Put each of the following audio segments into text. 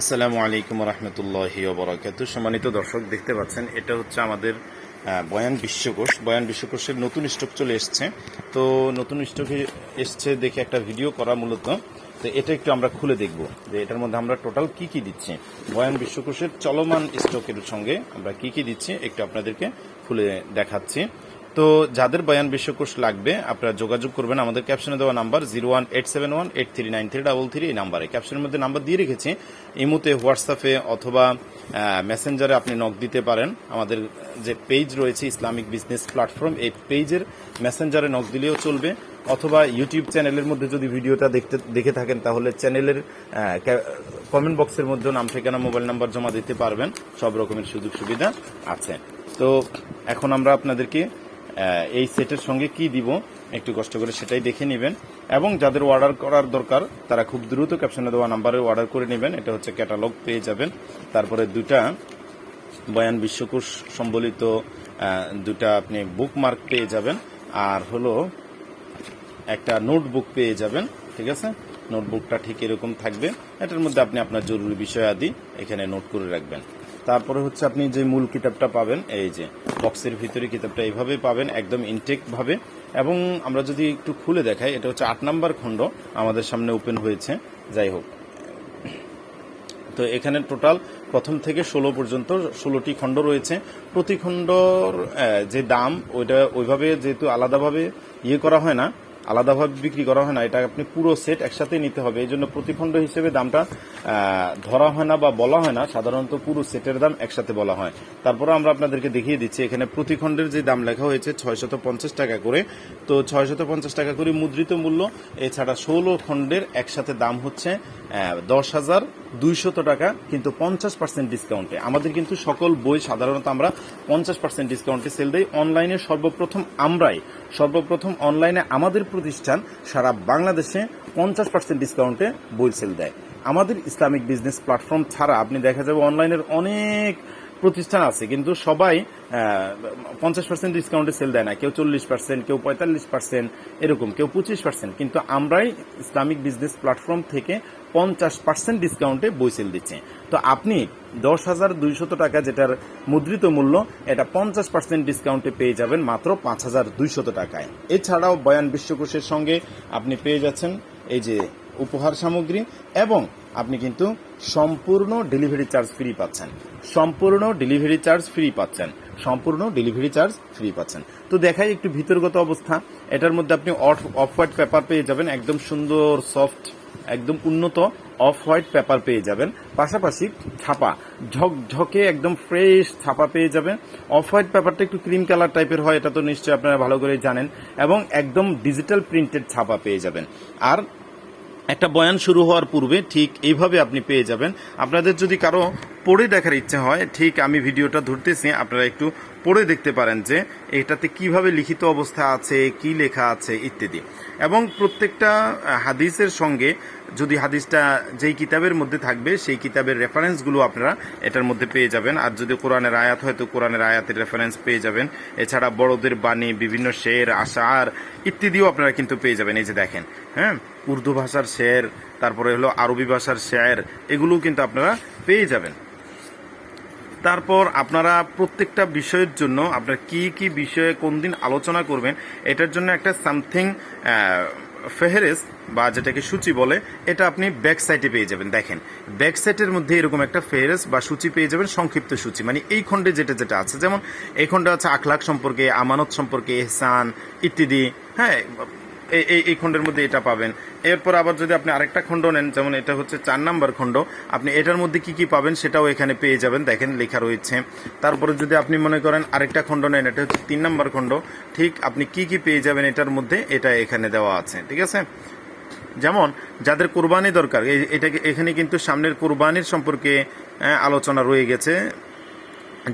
আসসালামু আলাইকুম রহমতুল্লাহি ওবরাকাতু সম্মানিত দর্শক, দেখতে পাচ্ছেন, এটা হচ্ছে আমাদের বয়ান বিশ্বকোষ। বয়ান বিশ্বকোষের নতুন স্টক চলে এসছে। তো নতুন স্টকে এসছে দেখে একটা ভিডিও করা মূলত। তো এটা একটু আমরা খুলে দেখব যে এটার মধ্যে আমরা টোটাল কি কি দিচ্ছি। বয়ান বিশ্বকোষের চলমান স্টকের সঙ্গে আমরা কি কি দিচ্ছি, একটু আপনাদেরকে খুলে দেখাচ্ছি। তো যাদের বয়ান বিশ্বকোষ লাগবে, আপনারা যোগাযোগ করবেন। আমাদের ক্যাপশনে দেওয়া number zero one eight seven one eight three nine three double three এই নাম্বারে ক্যাপশনের মধ্যে নাম্বার দিয়ে রেখেছি। ইমুতে হোয়াটসঅ্যাপে অথবা মেসেঞ্জারে আপনি নক দিতে পারেন। আমাদের যে পেজ রয়েছে ইসলামিক বিজনেস প্ল্যাটফর্ম এই পেজের মেসেঞ্জারে নক দিলেও চলবে। অথবা ইউটিউব চ্যানেলের মধ্যে যদি ভিডিওটা দেখতে, দেখে থাকেন, তাহলে চ্যানেলের কমেন্ট বক্সের মধ্যে নাম, ঠিকানা মোবাইল নাম্বার জমা দিতে পারবেন। সব রকমের সুযোগ সুবিধা আছে। তো এখন আমরা আপনাদেরকে এই সেটের সঙ্গে কি দিব একটু কষ্ট করে সেটাই দেখে নেবেন। এবং যাদের অর্ডার করার দরকার, তারা খুব দ্রুত ক্যাপশনে দেওয়া নাম্বারে অর্ডার করে নেবেন। এটা হচ্ছে ক্যাটালগ পেয়ে যাবেন। তারপরে দুটা বয়ান বিশ্বকোষ সম্বলিত দুটা আপনি বুকমার্ক পেয়ে যাবেন। আর হলো একটা নোটবুক পেয়ে যাবেন, ঠিক আছে? নোটবুকটা ঠিক এরকম থাকবে। এটার মধ্যে আপনি আপনার জরুরি বিষয় আদি এখানে নোট করে রাখবেন। তারপরে হচ্ছে আপনি যে মূল কিতাবটা পাবেন, এই যে বক্সের ভিতরে কিতাবটা এইভাবে পাবেন, একদম ইনটেক ভাবে। এবং আমরা যদি একটু খুলে দেখাই, এটা হচ্ছে আট নাম্বার খণ্ড আমাদের সামনে ওপেন হয়েছে। যাই হোক। তো এখানে টোটাল প্রথম থেকে ষোলো পর্যন্ত ষোলোটি খণ্ড রয়েছে। প্রতি খণ্ডর যে দাম, ওইটা ওইভাবে যেহেতু আলাদাভাবে ইয়ে করা হয় না আলাদাভাবে বিক্রি করা হয় না, এটা আপনি পুরো সেট একসাথে নিতে হবে। এই জন্য প্রতিখণ্ড হিসেবে দামটা ধরা হয় না বা বলা হয় না, সাধারণত পুরো সেটের দাম একসাথে বলা হয়। তারপরে আমরা আপনাদেরকে দেখিয়ে দিচ্ছি, এখানে প্রতিখণ্ডের যে দাম লেখা হয়েছে ছয়শত পঞ্চাশ টাকা করে। তো ছয়শত পঞ্চাশ টাকা করে মুদ্রিত মূল্য, এছাড়া ষোলো খণ্ডের একসাথে দাম হচ্ছে দশ হাজার দুইশত টাকা, কিন্তু পঞ্চাশ পার্সেন্ট ডিসকাউন্টে আমাদের কিন্তু সকল বই সাধারণত আমরা পঞ্চাশ পার্সেন্ট ডিসকাউন্টে সেল দেই। অনলাইনে সর্বপ্রথম আমরাই, সর্বপ্রথম অনলাইনে আমাদের প্রতিষ্ঠান সারা বাংলাদেশে পঞ্চাশ পার্সেন্ট ডিসকাউন্টে বই সেল দেয়। আমাদের ইসলামিক বিজনেস প্ল্যাটফর্ম ছাড়া আপনি দেখা যাবে অনলাইনের অনেক প্রতিষ্ঠান আছে, কিন্তু সবাই পঞ্চাশ পার্সেন্ট ডিসকাউন্টে সেল দেয় না। কেউ চল্লিশ পার্সেন্ট কেউ পঁয়তাল্লিশ পার্সেন্ট এরকম, কেউ পঁচিশ পার্সেন্ট কিন্তু আমরাই ইসলামিক বিজনেস প্ল্যাটফর্ম থেকে পঞ্চাশ পার্সেন্ট ডিসকাউন্টে বই সেল দিচ্ছে। তো আপনি দশ হাজার দুইশত টাকা যেটার মুদ্রিত মূল্য, এটা পঞ্চাশ পার্সেন্ট ডিসকাউন্টে পেয়ে যাবেন মাত্র পাঁচ হাজার দুইশত টাকায়। এছাড়াও বয়ান বিশ্বকোষের সঙ্গে আপনি পেয়ে যাচ্ছেন এই যে উপহার সামগ্রী এবং আপনি কিন্তু সম্পূর্ণ ডেলিভারি চার্জ ফ্রি পাচ্ছেন। সম্পূর্ণ ডেলিভারি চার্জ ফ্রি পাচ্ছেন। সম্পূর্ণ ডেলিভারি চার্জ ফ্রি পাচ্ছেন। তো দেখাই একটু ভিতরগত অবস্থা। এটার মধ্যে আপনি অফ হোয়াইট পেপার পেয়ে যাবেন, একদম সুন্দর সফট একদম উন্নত অফ হোয়াইট পেপার পেয়ে যাবেন। পাশাপাশি ছাপা, ঝকঝকে একদম ফ্রেশ ছাপা পেয়ে যাবেন। অফ হোয়াইট পেপারটা একটু ক্রিম কালার টাইপের হয়, এটা তো নিশ্চয়ই আপনারা ভালো করে জানেন। এবং একদম ডিজিটাল প্রিন্টেড ছাপা পেয়ে যাবেন। আর একটা বয়ান শুরু হওয়ার পূর্বে ঠিক এইভাবে আপনি পেয়ে যাবেন। আপনাদের যদি কারও পড়ে দেখার ইচ্ছে হয়, ঠিক আমি ভিডিওটা ধরতেছি, আপনারা একটু পড়ে দেখতে পারেন যে এটাতে কীভাবে লিখিত অবস্থা আছে, কি লেখা আছে, ইত্যাদি। এবং প্রত্যেকটা হাদিসের সঙ্গে যদি হাদিসটা যেই কিতাবের মধ্যে থাকবে, সেই কিতাবের রেফারেন্সগুলো আপনারা এটার মধ্যে পেয়ে যাবেন। আর যদি কোরআনের আয়াত হয়, তো কোরআনের আয়াতের রেফারেন্স পেয়ে যাবেন। এছাড়া বড়দের বাণী, বিভিন্ন শের, আশার ইত্যাদিও আপনারা কিন্তু পেয়ে যাবেন। এই যে দেখেন হ্যাঁ? উর্দু ভাষার শের, তারপরে হলো আরবি ভাষার শের, এগুলোও কিন্তু আপনারা পেয়ে যাবেন। তারপর আপনারা প্রত্যেকটা বিষয়ের জন্য আপনারা কি কি বিষয়ে কোন দিন আলোচনা করবেন, এটার জন্য একটা সামথিং ফেহেরেস বা যেটাকে সূচি বলে, এটা আপনি ব্যাক সাইডে পেয়ে যাবেন। দেখেন ব্যাক সাইডের মধ্যে এরকম একটা ফেহেরেস বা সূচি পেয়ে যাবেন, সংক্ষিপ্ত সূচি। মানে এই খণ্ডে যেটা যেটা আছে, যেমন এই খণ্ডে আছে আখলাখ সম্পর্কে, আমানত সম্পর্কে, এহসান ইত্যাদি হ্যাঁ এই এই খণ্ডের মধ্যে এটা পাবেন। এরপর আবার যদি আপনি আরেকটা খণ্ড নেন, যেমন এটা হচ্ছে চার নাম্বার খণ্ড, আপনি এটার মধ্যে কি কি পাবেন সেটাও এখানে পেয়ে যাবেন। দেখেন, লেখা রয়েছে। তারপরে যদি আপনি মনে করেন আরেকটা খণ্ড নেন, এটা হচ্ছে তিন নাম্বার খণ্ড, ঠিক আপনি কি কি পেয়ে যাবেন এটার মধ্যে, এটা এখানে দেওয়া আছে, ঠিক আছে? যেমন, যাদের কোরবানি দরকার এটাকে, এখানে কিন্তু সামনের কোরবানির সম্পর্কে আলোচনা রয়ে গেছে।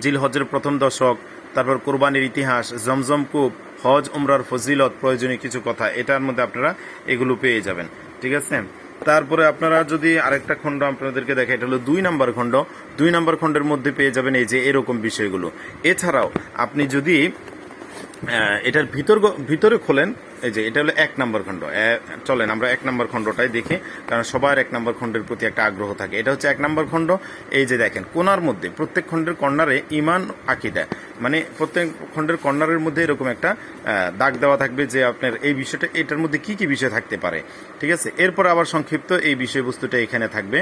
জিল হজের প্রথম দশক, তারপর কোরবানির ইতিহাস, জমজম কূপ হজ, উমরার ফজিলত, প্রয়োজনীয় কিছু কথা, এটার মধ্যে আপনারা এগুলো পেয়ে যাবেন। ঠিক আছে? তারপরে আপনারা যদি আরেকটা খণ্ড আপনাদেরকে দেখে এটা হলো দুই নাম্বার খণ্ড। দুই নাম্বার খণ্ডের মধ্যে পেয়ে যাবেন এই যে এরকম বিষয়গুলো। এছাড়াও, আপনি যদি এটার ভিতর ভিতরে খোলেন, এই যে এটা হলো এক নম্বর খণ্ড। চলেন আমরা এক নম্বর খণ্ডটাই দেখি, কারণ সবার এক নম্বর খণ্ডের প্রতি একটা আগ্রহ থাকে। এটা হচ্ছে এক নম্বর খণ্ড। এই যে দেখেন, কোনার মধ্যে, প্রত্যেক খণ্ডের কর্নারে ইমান আকিদা। মানে প্রত্যেক খণ্ডের কর্নারের মধ্যে এরকম একটা দাগ দেওয়া থাকবে যে আপনার এই বিষয়টা, এটার মধ্যে কি কি বিষয় থাকতে পারে। ঠিক আছে? এরপর আবার সংক্ষিপ্ত এই বিষয়বস্তুটা এখানে থাকবে।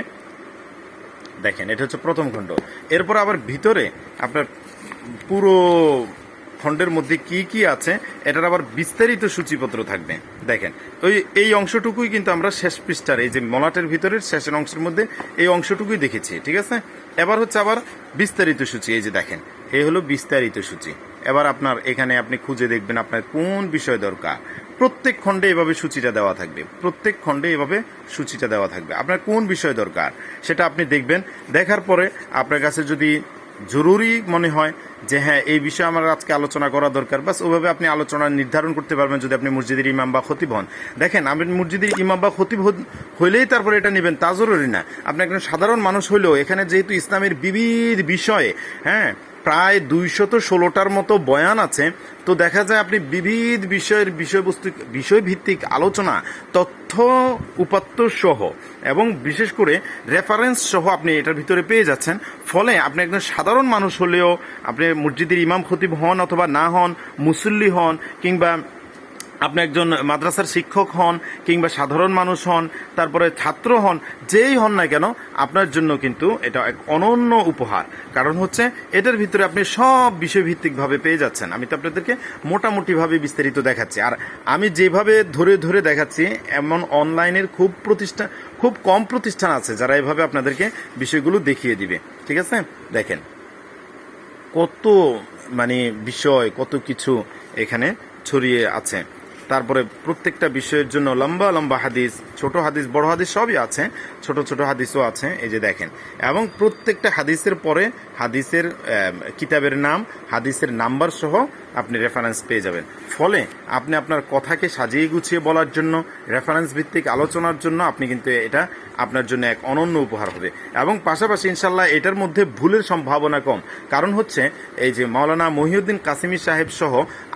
দেখেন, এটা হচ্ছে প্রথম খণ্ড। এরপর আবার ভিতরে আপনার পুরো খণ্ডের মধ্যে কি কি আছে, এটার আবার বিস্তারিত সূচিপত্র থাকবে। দেখেন, ওই, এই অংশটুকুই কিন্তু আমরা শেষ পৃষ্ঠার, এই যে মলাটের ভিতরের শেষের অংশের মধ্যে এই অংশটুকুই দেখেছি, ঠিক আছে? এবার হচ্ছে আবার বিস্তারিত সূচি, এই যে দেখেন এই হলো বিস্তারিত সূচি। এবার আপনার এখানে আপনি খুঁজে দেখবেন আপনার কোন বিষয় দরকার। প্রত্যেক খণ্ডে এভাবে সূচিটা দেওয়া থাকবে, প্রত্যেক খণ্ডে এভাবে সূচিটা দেওয়া থাকবে। আপনার কোন বিষয় দরকার, সেটা আপনি দেখবেন, দেখার পরে আপনার কাছে যদি জরুরি মনে হয় যে হ্যাঁ এই বিষয়ে আমার আজকে আলোচনা করা দরকার। বাস, ওভাবে আপনি আলোচনা নির্ধারণ করতে পারবেন যদি আপনি মসজিদের ইমাম বা খতিব হন। দেখেন, আপনি মসজিদের ইমাম বা খতিব হইলেই তারপরে এটা নেবেন, তা জরুরি না। আপনি একজন সাধারণ মানুষ হলেও এখানে যেহেতু ইসলামের বিবিধ বিষয়ে হ্যাঁ প্রায় দুইশত ষোলোটার মতো বয়ান আছে। তো দেখা যায় আপনি বিবিধ বিষয়ের বিষয়বস্তু, বিষয়ভিত্তিক আলোচনা, তথ্য উপাত্ত সহ এবং বিশেষ করে রেফারেন্স সহ আপনি এটার ভিতরে পেয়ে যাচ্ছেন। ফলে আপনি একজন সাধারণ মানুষ হলেও আপনি মসজিদের ইমাম খতিব হন অথবা না হন, মুসল্লি হন কিংবা আপনি একজন মাদ্রাসার শিক্ষক হন কিংবা সাধারণ মানুষ হন, তারপরে ছাত্র হন, যেই হন না কেন, আপনার জন্য কিন্তু এটা এক অনন্য উপহার। কারণ হচ্ছে, এটার ভিতরে আপনি সব বিষয়ভিত্তিকভাবে পেয়ে যাচ্ছেন। আমি তো আপনাদেরকে মোটামুটিভাবে বিস্তারিত দেখাচ্ছি। আর আমি যেভাবে ধরে ধরে দেখাচ্ছি, এমন অনলাইনের খুব প্রতিষ্ঠান খুব কম প্রতিষ্ঠান আছে যারা এভাবে আপনাদেরকে বিষয়গুলো দেখিয়ে দিবে। ঠিক আছে? দেখেন। কত মানে বিষয়, কত কিছু এখানে ছড়িয়ে আছে। তারপরে প্রত্যেকটা বিষয়ের জন্য লম্বা লম্বা হাদিস, ছোট হাদিস, বড় হাদিস সবই আছে, ছোট ছোট হাদিসও আছে, এই যে দেখেন। এবং প্রত্যেকটা হাদিসের পরে হাদিসের কিতাবের নাম, হাদিসের নাম্বার সহ আপনি রেফারেন্স পেয়ে যাবেন। ফলে আপনি আপনার কথাকে সাজিয়ে গুছিয়ে বলার জন্য রেফারেন্স ভিত্তিক আলোচনার জন্য আপনি কিন্তু এটা আপনার জন্য এক অনন্য উপহার হবে। এবং পাশাপাশি ইনশাল্লাহ এটার মধ্যে ভুলের সম্ভাবনা কম। কারণ হচ্ছে, এই যে মাওলানা মহিউদ্দিন কাসিমি সাহেব সহ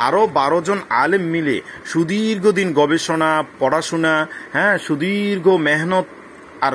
আরও বারো জন আলেম মিলে সুদীর্ঘ দিন গবেষণা, পড়াশোনা হ্যাঁ সুদীর্ঘ মেহনত আর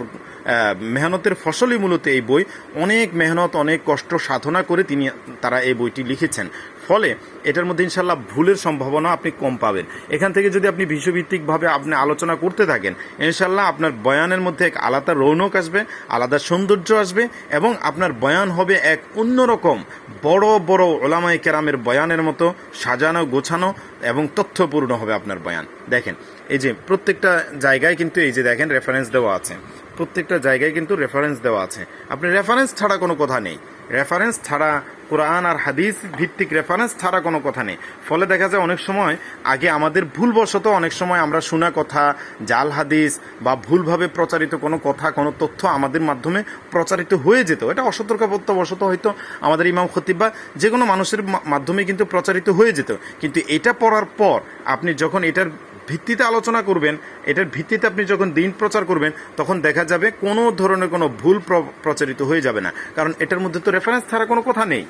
মেহনতের ফসলই মূলত এই বই। অনেক মেহনত, অনেক কষ্ট সাধনা করে তিনি, তারা এই বইটি লিখেছেন। ফলে এটার মধ্যে ইনশাল্লাহ ভুলের সম্ভাবনা আপনি কম পাবেন। এখান থেকে যদি আপনি বিষয়ভিত্তিকভাবে আপনি আলোচনা করতে থাকেন ইনশাল্লাহ আপনার বয়ানের মধ্যে এক আলাদা রৌনক আসবে, আলাদা সৌন্দর্য আসবে এবং আপনার বয়ান হবে এক অন্যরকম বড় বড় ওলামাই কেরামের বয়ানের মতো সাজানো, গোছানো এবং তথ্যপূর্ণ হবে আপনার বয়ান। দেখেন, এই যে প্রত্যেকটা জায়গায় কিন্তু এই যে দেখেন রেফারেন্স দেওয়া আছে। প্রত্যেকটা জায়গায় কিন্তু রেফারেন্স দেওয়া আছে। আপনি রেফারেন্স ছাড়া কোনো কথা নেই। রেফারেন্স ছাড়া কোরআন আর হাদিস ভিত্তিক রেফারেন্স ছাড়া কোনো কথা নেই। ফলে দেখা যায় অনেক সময় আগে আমাদের ভুলবশত অনেক সময় আমরা শোনা কথা, জাল হাদিস বা ভুলভাবে প্রচারিত কোনো কথা, কোনো তথ্য আমাদের মাধ্যমে প্রচারিত হয়ে যেত। এটা অসতর্কবশত হয়তো আমাদের ইমাম খতিব বা যে কোনো মানুষের মাধ্যমে কিন্তু প্রচারিত হয়ে যেত। কিন্তু এটা পড়ার পর আপনি যখন এটার ভিত্তিতে আলোচনা করবেন, এটার ভিত্তিতে আপনি যখন দিন প্রচার করবেন, তখন দেখা যাবে কোনো ধরনের কোনো ভুল প্র- প্রচারিত হয়ে যাবে না। কারণ এটার মধ্যে তো রেফারেন্স ছাড়া কোনো কথা নেই।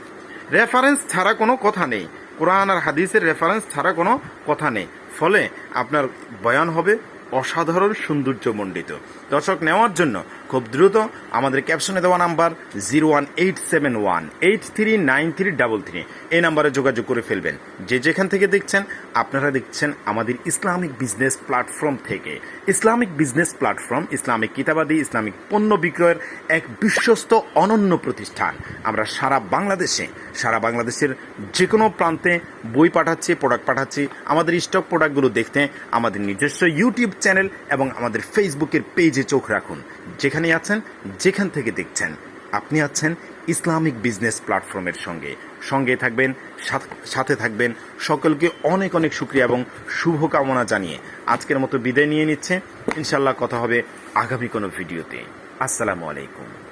রেফারেন্স ছাড়া কোনো কথা নেই। কোরআন আর হাদিসের রেফারেন্স ছাড়া কোনো কথা নেই। ফলে আপনার বয়ান হবে অসাধারণ সৌন্দর্যমণ্ডিত দর্শক, নেওয়ার জন্য খুব দ্রুত আমাদের ক্যাপশনে দেওয়া number zero one eight seven one, eight three nine three double three. এই নাম্বারে যোগাযোগ করে ফেলবেন। যে যেখান থেকে দেখছেন, আপনারা দেখছেন আমাদের ইসলামিক বিজনেস প্ল্যাটফর্ম থেকে। ইসলামিক বিজনেস প্ল্যাটফর্ম, ইসলামিক কিতাবাদি, ইসলামিক পণ্য বিক্রয়ের এক বিশ্বস্ত অনন্য প্রতিষ্ঠান। আমরা সারা বাংলাদেশে, সারা বাংলাদেশের যে কোনো প্রান্তে বই পাঠাচ্ছি, প্রোডাক্ট পাঠাচ্ছি, আমাদের স্টক প্রোডাক্টগুলো দেখতে আমাদের নিজস্ব ইউটিউব চ্যানেল এবং আমাদের ফেসবুকের পেজে চোখ রাখুন। যেখানে আছেন, যেখান থেকে দেখছেন। আপনি আছেন ইসলামিক বিজনেস প্ল্যাটফর্মের সঙ্গে। সঙ্গে থাকবেন, সাথ- থাকবেন। সকলকে অনেক অনেক শুক্রিয়া এবং শুভকামনা জানিয়ে আজকের মতো বিদায় নিয়ে নিচ্ছে। ইনশাল্লাহ কথা হবে আগামী কোনো ভিডিওতে। আসসালামু আলাইকুম।